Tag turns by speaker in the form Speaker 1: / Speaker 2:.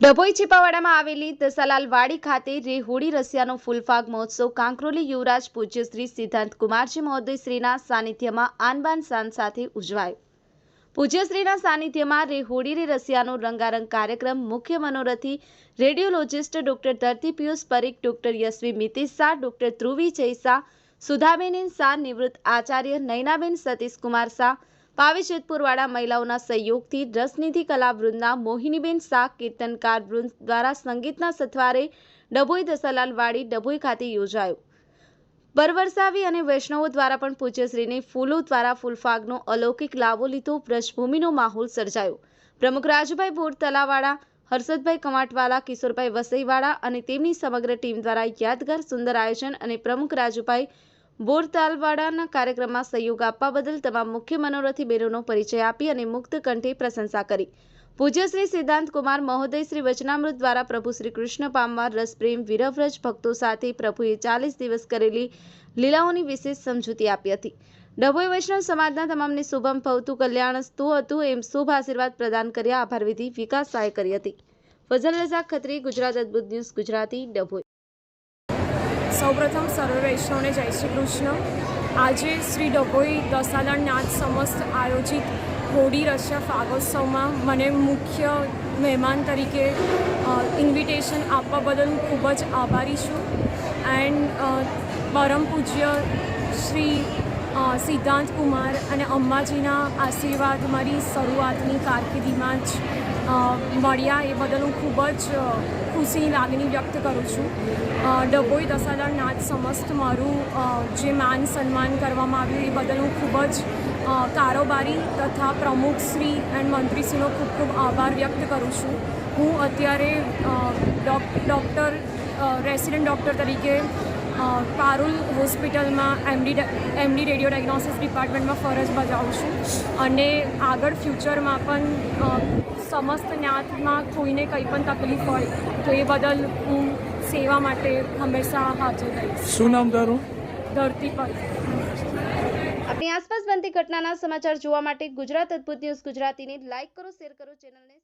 Speaker 1: ડભોઈ છીપાવાડામાં આવેલી દસાલાલ વાડી ખાતે રે હોળી રસિયાનો ફૂલફાગ મહોત્સવ કાંકરોલી યુવરાજ પૂજ્ય શ્રી સિદ્ધાંત કુમારજી મહોદયશ્રીના સાનિધ્યમાં આનબાન શાન સાથે ઉજવાયો. પૂજ્યશ્રીના સાનિધ્યમાં રે હોળી રે રસિયાનો રંગારંગ કાર્યક્રમ મુખ્ય મનોરથી radiologist doctor Dharti Piyush Parikh, doctor Yashvi Mitish Shah doctor Dhruvi Jay Shah Sudhaben Shah નિવૃત્ત આચાર્ય નયનાબેન સતીશકુમાર શાહ પાવી મહિલાઓના સહયોગથી રસનિધિ કલાવૃંદના મોહિનીબેન શાહ કીર્તનકાર વૃંદ દ્વારા સંગીતના સથવારે ડભોઈ દસાલાલ વાડી ડભોઈ ખાતે યોજાયો. બરવરસાવી અને વૈષ્ણવો દ્વારા પણ પૂજ્યશ્રીને ફૂલો દ્વારા ફૂલફાગનો અલૌકિક લાવો લીધો બ્રજભૂમિનો માહોલ સર્જાયો. પ્રમુખ રાજુભાઈ બોર તલાવાળા હર્ષદભાઈ કમાટવાલા કિશોરભાઈ વસઈવાળા અને તેમની સમગ્ર ટીમ દ્વારા યાદગાર સુંદર આયોજન અને પ્રમુખ રાજુભાઈ બોરતાલવાડાના કાર્યક્રમમાં સહયોગ આપવા બદલ તમામ મુખ્ય મનોરથી બહેનોનો પરિચય આપી અને મુક્ત કંઠે પ્રશંસા કરી. પૂજ્ય શ્રી સિદ્ધાંત કુમાર મહોદય શ્રી વચનામૃત દ્વારા પ્રભુ શ્રી કૃષ્ણ પામવા રસપ્રેમ વિરવ્રજ ભક્તો સાથે પ્રભુએ ચાલીસ દિવસ કરેલી લીલાઓની વિશેષ સમજૂતી આપી હતી. ડભોઈ વૈષ્ણવ સમાજના તમામને શુભમ ભવતું કલ્યાણ સ્તુ હતું એમ શુભ આશીર્વાદ પ્રદાન કર્યા આભાર વિધિ વિકાસ સહાય કરી હતી. ફઝલ રજા ખત્રી, ગુજરાત અદભુત ન્યૂઝ, ગુજરાતી ડભોઈ.
Speaker 2: સૌપ્રથમ સર્વ વૈષ્ણવને જય શ્રી કૃષ્ણ. આજે શ્રી ડભોઈ દસાદણ નાથ સમસ્ત આયોજિત હોડી રશિયા ફાગોત્સવમાં મને મુખ્ય મહેમાન તરીકે ઇન્વિટેશન આપવા બદલ હું ખૂબ જ આભારી છું. એન્ડ પરમ પૂજ્ય શ્રી સિદ્ધાંત કુમાર અને અંબાજીના આશીર્વાદ મારી શરૂઆતની કારકિર્દીમાં જ મળ્યા એ બદલ હું ખૂબ જ ખુશીની લાગણી વ્યક્ત કરું છું. ડભોઈ દસાદળ નાચ સમસ્ત મારું જે માન સન્માન કરવામાં આવ્યું એ બદલ હું ખૂબ જ કારોબારી તથા પ્રમુખ શ્રી એન્ડ મંત્રીશ્રીનો ખૂબ ખૂબ આભાર વ્યક્ત કરું છું. હું અત્યારે ડૉક્ટર રેસિડેન્ટ ડૉક્ટર તરીકે પારુલ હોસ્પિટલમાં એમડી એમડી રેડિયો ડાયગ્નોસિસ ડિપાર્ટમેન્ટમાં ફરજ બજાવું છું. અને આગળ ફ્યુચરમાં પણ સમસ્ત જ્ઞાતમાં કોઈને કંઈ પણ તકલીફ હોય તો એ બદલ હું સેવા માટે હંમેશા હાજર રહીશ.
Speaker 3: શું નામ તારું?
Speaker 2: ધરતી પર.
Speaker 1: આપણી આસપાસ બનતી ઘટનાના સમાચાર જોવા માટે ગુજરાત અદ્ભુત ન્યૂઝ ગુજરાતીને લાઈક કરો શેર કરો ચેનલને